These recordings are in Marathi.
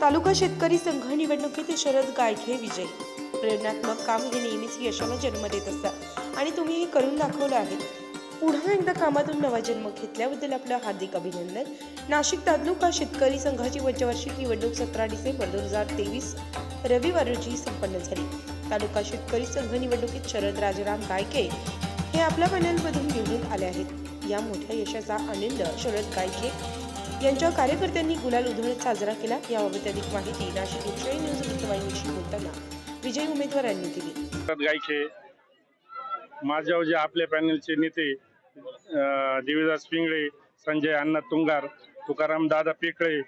तालुका शेतकरी संघ निवडणुकीत शरद गायखे विजय. प्रेरणात्मक काम हे नेहमीच यशाला जन्म देत असतात. आणि तुम्ही हे करून दाखवलं आहे. पुन्हा एकदा कामातून नवा जन्म घेतल्याबद्दल आपलं हार्दिक अभिनंदन. नाशिक तालुका शेतकरी संघाची पंचवार्षिक निवडणूक सतरा डिसेंबर दोन हजार तेवीस रविवार रोजी संपन्न झाली. तालुका शेतकरी संघ निवडणुकीत शरद राजाराम गायके हे आपल्या पॅनलमधून निवडून आले आहेत. या मोठ्या यशाचा आनंद शरद गायके यांच्या कार्यकर्त्यांनी गुलाल उधळत साजरा केला. याबाबत अधिक माहिती नाशिक लोकशाही न्यूज वृत्तवाहिनीशी बोलताना विजयी उमेदवारांनी दिली. शरद गायखे माझ्यावर जे आपल्या पॅनलचे नेते अं, देवीदास पिंगळे संजय अण्णा तुंगार तुकाराम दादा पेकळे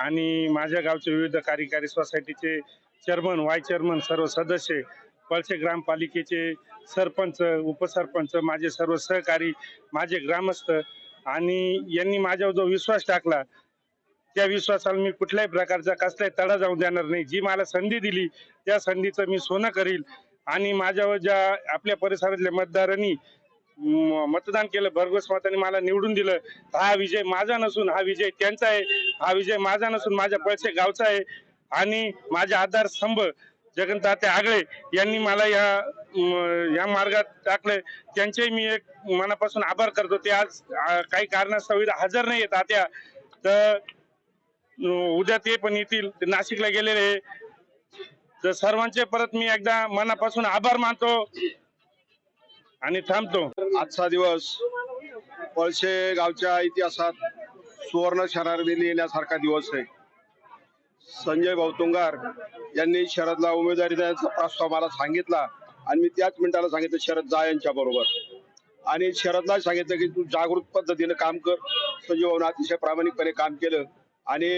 आणि माझ्या गावचे विविध कार्यकारी सोसायटीचे चेअरमन वाय चेअरमन सर्व सदस्य पळसे ग्रामपालिकेचे सरपंच उपसरपंच माझे सर्व सहकारी माझे ग्रामस्थ आणि यांनी माझ्यावर जो विश्वास टाकला त्या विश्वासाला मी कुठल्याही प्रकारचा कसलाही तडा जाऊ देणार नाही. जी मला संधी दिली त्या संधीचं मी सोनं करील. आणि माझ्यावर ज्या आपल्या परिसरातल्या मतदारांनी म- मतदान केलं भरघोस मताने मला निवडून दिलं हा विजय माझा नसून हा विजय त्यांचा आहे. हा विजय माझा नसून माझ्या पळसे गावचा आहे. आणि माझ्या आधार स्तंभ आगळे यांनी मला या या मार्गात टाकले त्यांचे मी एक मनापासून आभार करतो. ते आज काही कारणास्तव हजर नाही आहेत आत्या. तर उद्या ते पण येतील. ते नाशिकला गेलेले तर सर्वांचे परत मी एकदा मनापासून आभार मानतो आणि थांबतो. आजचा दिवस पळशे गावच्या इतिहासात सुवर्ण शरारदिनी येण्यासारखा दिवस आहे. संजय भाऊतुंगार यांनी शरदला उमेदवारी देण्याचा प्रस्ताव मला सांगितला आणि मी त्याच मिनिटाला सांगितलं शरद जा यांच्या बरोबर. आणि शरदला सांगितलं की तू जागृत पद्धतीने काम कर. संजय भाऊनं अतिशय प्रामाणिकपणे काम केलं. आणि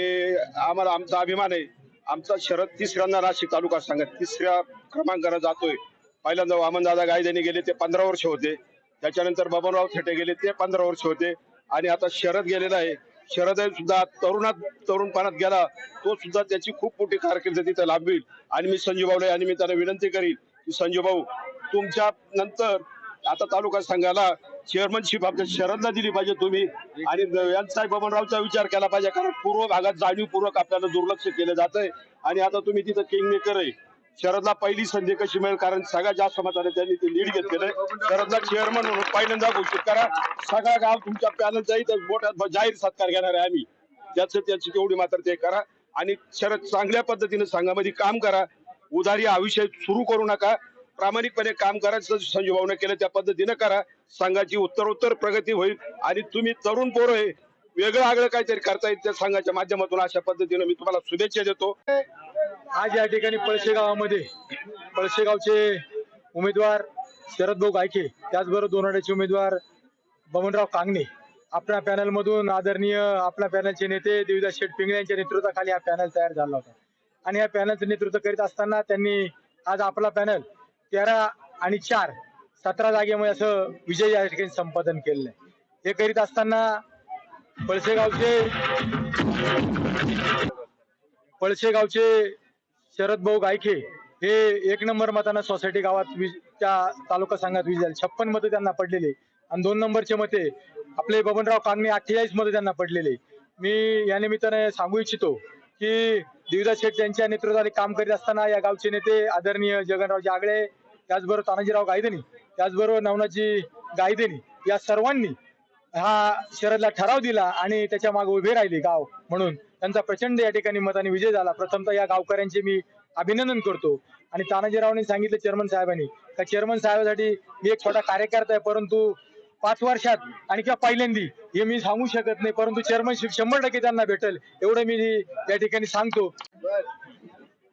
आम्हाला आमचा अभिमान आहे. आमचा शरद तिसऱ्यांदा नाशिक तालुका सांगत तिसऱ्या क्रमांकाला जातोय. पहिल्यांदा वामनदादा गायदेने गेले ते पंधरा वर्ष होते. त्याच्यानंतर बबनराव थेटे गेले ते पंधरा वर्ष होते. आणि आता शरद गेलेला आहे. शरद सुद्धा तरुणात तरुणपणात गेला तो सुद्धा त्याची खूप मोठी कारकीर्द तिथे लाभेल आणि मी संजू आणि मी त्याला विनंती करीन की संजू भाऊ तुमच्या नंतर आता तालुका संघाला चेअरमनशिप आपल्या शरदला दिली पाहिजे तुम्ही आणि यांचा बबनरावचा विचार केला पाहिजे कारण पूर्व भागात जाणीवपूर्वक आपल्याला दुर्लक्ष केलं जात आहे आणि आता तुम्ही तिथं किंग मेकर आहे. शरदला पहिली संधी कशी मिळेल? कारण सगळ्यात जास्त मताने त्यांनी ते लीड घेतलेलं आहे. शरदला चेअरमन म्हणून पहिल्यांदा घोषित करा. सगळा गाव तुमच्या पॅनल जाईल मोठ्या जाहीर सत्कार घेणार आहे आम्ही. त्याचं त्याची तेवढी मात्र ते करा. आणि शरद चांगल्या पद्धतीने संघामध्ये काम करा. उधारी हा विषय सुरू करू नका. प्रामाणिकपणे काम करा. संजय भाऊने केलं त्या पद्धतीने करा. संघाची उत्तरोत्तर प्रगती होईल. आणि तुम्ही तरुण पोरं आहे. वेगळं आगळं काहीतरी करता येईल त्या संघाच्या माध्यमातून अशा पद्धतीने मी तुम्हाला शुभेच्छा देतो. आज या ठिकाणी पळशे गावामध्ये उमेदवार शरद भाऊ गायके त्याचबरोबर दोनाड्याचे उमेदवार बबनराव कांगणे. आपल्या पॅनल मधून आदरणीय आपल्या पॅनलचे नेते देवीदास शेठ पिंगळे यांच्या नेतृत्वाखाली हा पॅनल तयार झाला होता. आणि या पॅनलचं नेतृत्व करीत असताना त्यांनी आज आपला पॅनल तेरा आणि चार सतरा जागेमध्ये असं विजय या ठिकाणी संपादन केलेलं आहे. हे करीत असताना पळसेगावचे पळसेगावचे शरद भाऊ गायखे हे एक नंबर मतानं सोसायटी गावात त्या तालुका संघात विजय झाले छप्पन मतं त्यांना पडलेले. आणि दोन नंबरचे मते आपले बबनराव कांगणे अठ्ठेचाळीस मतं त्यांना पडलेले. मी या निमित्ताने सांगू इच्छितो की दिवदा शेठ यांच्या नेतृत्वाने काम करीत असताना या गावचे नेते आदरणीय जगनराव आगळे त्याचबरोबर तानाजीराव गायदेनी त्याचबरोबर नवनाथजी गायदेनी या सर्वांनी हा शरदला ठराव दिला आणि त्याच्यामागे उभे राहिले गाव म्हणून. त्यांचा प्रचंड या ठिकाणी मताने विजय झाला. प्रथमतः या गावकऱ्यांचे मी अभिनंदन करतो. आणि तानाजीरावांनी सांगितलं चेअरमन साहेबांनी का चेअरमन साहेबांसाठी मी एक छोटा कार्यकर्ता आहे परंतु पाच वर्षात आणि किंवा पहिल्यांदी हे मी सांगू शकत नाही परंतु चेअरमनशिप शंभर टक्के त्यांना भेटेल एवढं मी या ठिकाणी सांगतो.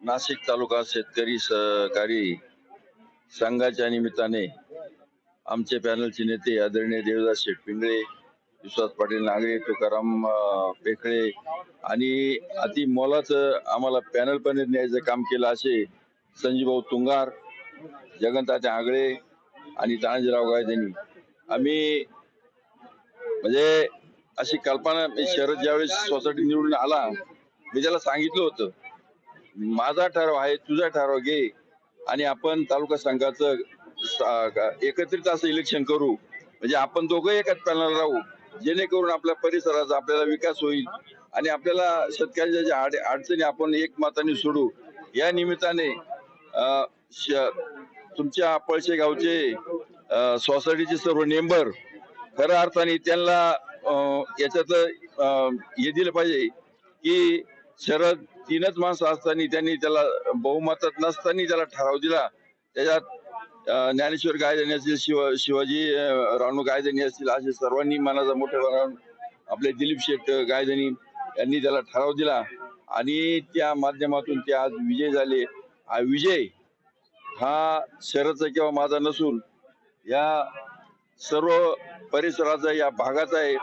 नाशिक तालुका शेतकरी सहकारी संघाच्या निमित्ताने आमचे पॅनलचे नेते आदरणीय देवदास शेटपिंगळे विश्वास पाटील नागरे तुकाराम पेखळे आणि अति मोलाचं आम्हाला पॅनल पण न्यायचं काम केलं असे संजीभाऊ तुंगार जगनतात्या आगळे आणि तानाजीराव गायदेनी. आम्ही म्हणजे अशी कल्पना शरद ज्यावेळेस सोसायटी निवडून आला मी त्याला सांगितलं होतं माझा ठराव आहे तुझा ठराव घे आणि आपण तालुका संघाचं एकत्रित असं इलेक्शन करू. म्हणजे आपण दोघं एकाच पॅनल राहू. जेणेकरून आपल्या परिसराचा आपल्याला विकास होईल आणि आपल्याला शेतकऱ्यांच्या ज्या अडचणी आपण एक माताने सोडू या निमित्ताने तुमच्या पळशे गावचे सोसायटीचे सर्व मेंबर खऱ्या अर्थाने त्यांना अं, याच्यात अं, हे दिलं पाहिजे की शरद तीनच माणसं असताना त्यांनी त्याला बहुमतात नसताना त्याला ठराव दिला. त्याच्यात ज्ञानेश्वर गायधनी असतील शिव शिवाजी राणू रानू गायधनी असतील असे सर्वांनी मनाचा मोठे आपले दिलीप शेठ गायधनी यांनी त्याला ठराव दिला. आणि त्या माध्यमातून ते आज विजय झाले. हा विजय हा शहराचा किंवा माझा नसून या सर्व परिसराचा या भागाचा आहे.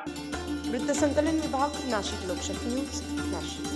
वृत्तसंकलन विभाग नाशिक लोकशक्ती न्यूज नाशिक.